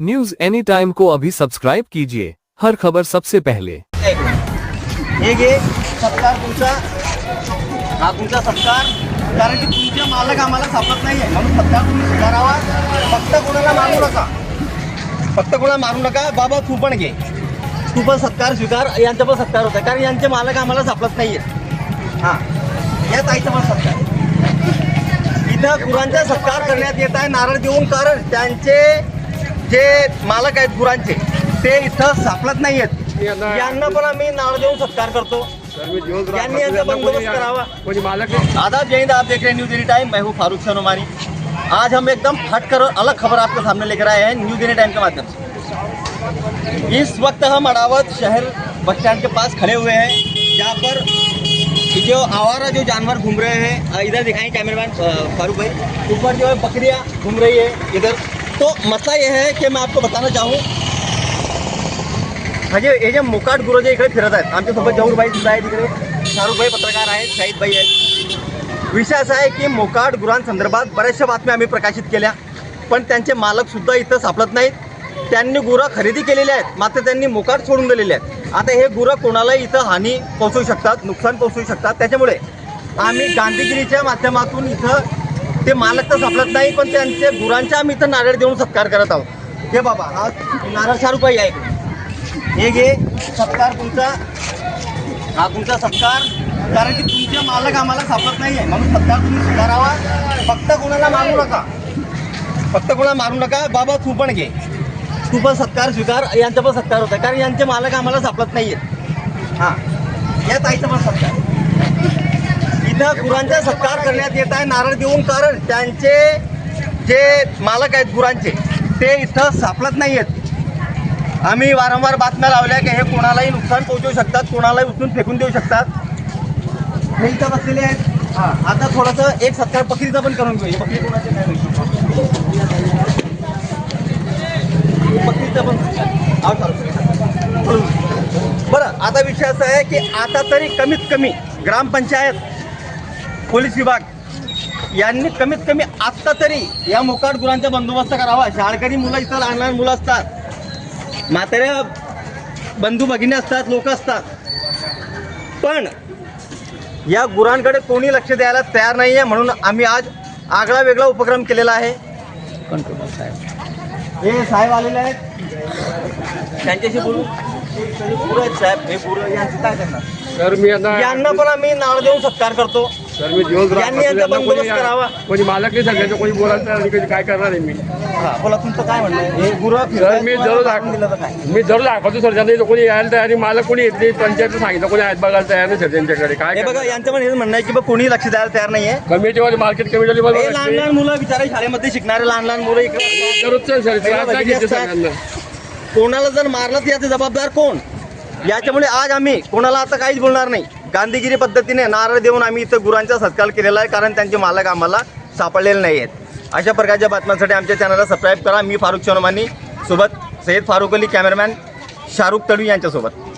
News any time को अभी subscribe कीजिए। हर खबर सबसे पहले। हे घे सत्कार तुमचा। हा तुमचा सत्कार। कारण की तुमच्या मालक आम्हाला सापडत नाही आहे म्हणून सत्कार तुम्ही सुधारावा फक्त कोणाला मारू नका. फक्त कोणाला मारू नका. बाबा तू पण घे. तू पण सत्कार स्वीकार. यांचा पण सत्कार होता कारण यांचे मालक आम्हाला सापडत नाही आहेत हां. या ताईचा पण सत्कार. इथं गुरांचा सत्कार करण्यात येत आहे. नारळ देऊन कारण त्यांचे जे मालक आहेत गुरांचे ते इथं सापडत नाही आहेत यांना पण आम्ही नारळ देऊन सत्कार करतो. यांनी यांचा बंदोबस्त करावा. आदाब जय हिंद आप देख रहे हैं न्यूज एनी टाइम मैं हूँ फारूक सनोमानी आज हम एकदम हट कर अलग खबर आपके सामने लेकर आए हैं न्यूज एनी टाइम के माध्यम से। इस वक्त हम अड़ावत शहर बस स्टैंड के पास खड़े हुए हैं जहाँ पर जो आवारा जो जानवर घूम रहे हैं इधर दिखाएं कैमरामैन फारूक भाई। ऊपर जो है बकरियाँ घूम रही है इधर। तो मसला ये है कि मैं आपको बताना चाहूँ। म्हणजे हे जे मुकाट गुरु जे इकडे फिरत आहेत आमच्यासोबत जहूरबाई सुद्धा आहेत इकडे शाहरुखभाई पत्रकार आहेत शाहिदभाई आहेत विषय असा आहे की मोकाट गुरांसंदर्भात बऱ्याचशा बातम्या आम्ही प्रकाशित केल्या पण त्यांचे मालकसुद्धा इथं सापडत नाहीत. त्यांनी गुरं खरेदी केलेली आहेत मात्र त्यांनी मोकाट सोडून दिलेले आहेत. आता हे गुरं कोणालाही इथं हानी पोहोचवू शकतात नुकसान पोहोचवू शकतात. त्याच्यामुळे आम्ही गांधीगिरीच्या माध्यमातून इथं ते मालक तर सापडत नाही पण त्यांचे गुरांच्या आम्ही इथं नारळ देऊन सत्कार करत आहोत. हे बाबा हा नारळ शाहरुखभाई आहे. हे घे सत्कार तुमचा. हा तुमचा सत्कार. कारण की तुमचे मालक आम्हाला सापडत नाही आहे म्हणून सत्कार तुम्ही सुधारावा फक्त कोणाला मारू नका. फक्त कोणाला मारू नका. बाबा तू पण घे. तू पण सत्कार स्वीकार. यांचा पण सत्कार होता कारण यांचे मालक आम्हाला सापडत नाही आहेत हां. या ताईचा पण सत्कार. इथं गुरांचा सत्कार करण्यात येत आहे नारळ देऊन कारण त्यांचे जे मालक आहेत गुरांचे ते इथं सापडत नाही आहेत आम्ही वारंवार बातम्या लावल्या की हे कोणालाही नुकसान पोहोचवू शकतात कोणालाही उचलून फेकून देऊ शकतात. हे इथं बसलेले आहेत. हां आता थोडंसं एक सत्कार बकरीचा पण करून घेऊ बकरी कोणाचे नाही माहिती. पण बरं आता विषय असा आहे की आता तरी कमीत कमी ग्रामपंचायत पोलीस विभाग यांनी कमीत कमी आत्ता तरी या मोकाट गुरांचा बंदोबस्त करावा. शाळकरी मुलं इथं लहान लहान मुलं असतात. म्हाताऱ्या बंधू भगिनी असतात लोक असतात. पण या गुरांकडे कोणी लक्ष द्यायला तयार नाही आहे म्हणून आम्ही आज आगळा वेगळा उपक्रम केलेला आहे. हे साहेब आलेले आहेत. त्यांच्याशी बोलू. आहेत साहेब. हे गुरु यांचं काय करणार? सर मी यांना पण आम्ही नाळ देऊन सत्कार करतो. सर मी दिवस यांनी यांचा बंदोबस्त करावा. कोणी मालक नाही सगळ्याचं कोणी बोलायचं आणि कधी काय करणार आहे मी. हा बोला तुमचं काय म्हणणं आहे? हे गुरु सर मी जरूर दाखव दिलं तर काय? मी जरूर दाखवतो सर. त्यांना कोणी यायला तयार नाही मालक कोणी येत नाही पंचायत सांगितलं कोणी आहेत बघायला तयार नाही सर त्यांच्याकडे. काय हे बघा यांचं पण हेच म्हणणं आहे की बा कोणी लक्ष द्यायला तयार नाहीये. कमिटीवाले मार्केट कमिटीवाले हे बरोबर लहान लहान मुलं बिचारे शाळेमध्ये शिकणारे लहान लहान मुलं इकडे. दररोजचं सर त्रास घेते. सगळ्यांना. कोणाला जर मारलं तर याचे जबाबदार कोण? याच्यामुळे आज आम्ही कोणाला आता काहीच बोलणार नाही. गांधीगिरी पद्धतीने नारळ देऊन आम्ही इथं गुरांचा सत्कार केलेला आहे कारण त्यांचे मालक आम्हाला सापडलेले नाही आहेत अशा प्रकारच्या बातम्यांसाठी आमच्या चॅनलला सबस्क्राईब करा. मी फारुख शोनमानी सोबत सय्यद फारुख अली कॅमेरामॅन शाहरुख तडवी यांच्यासोबत.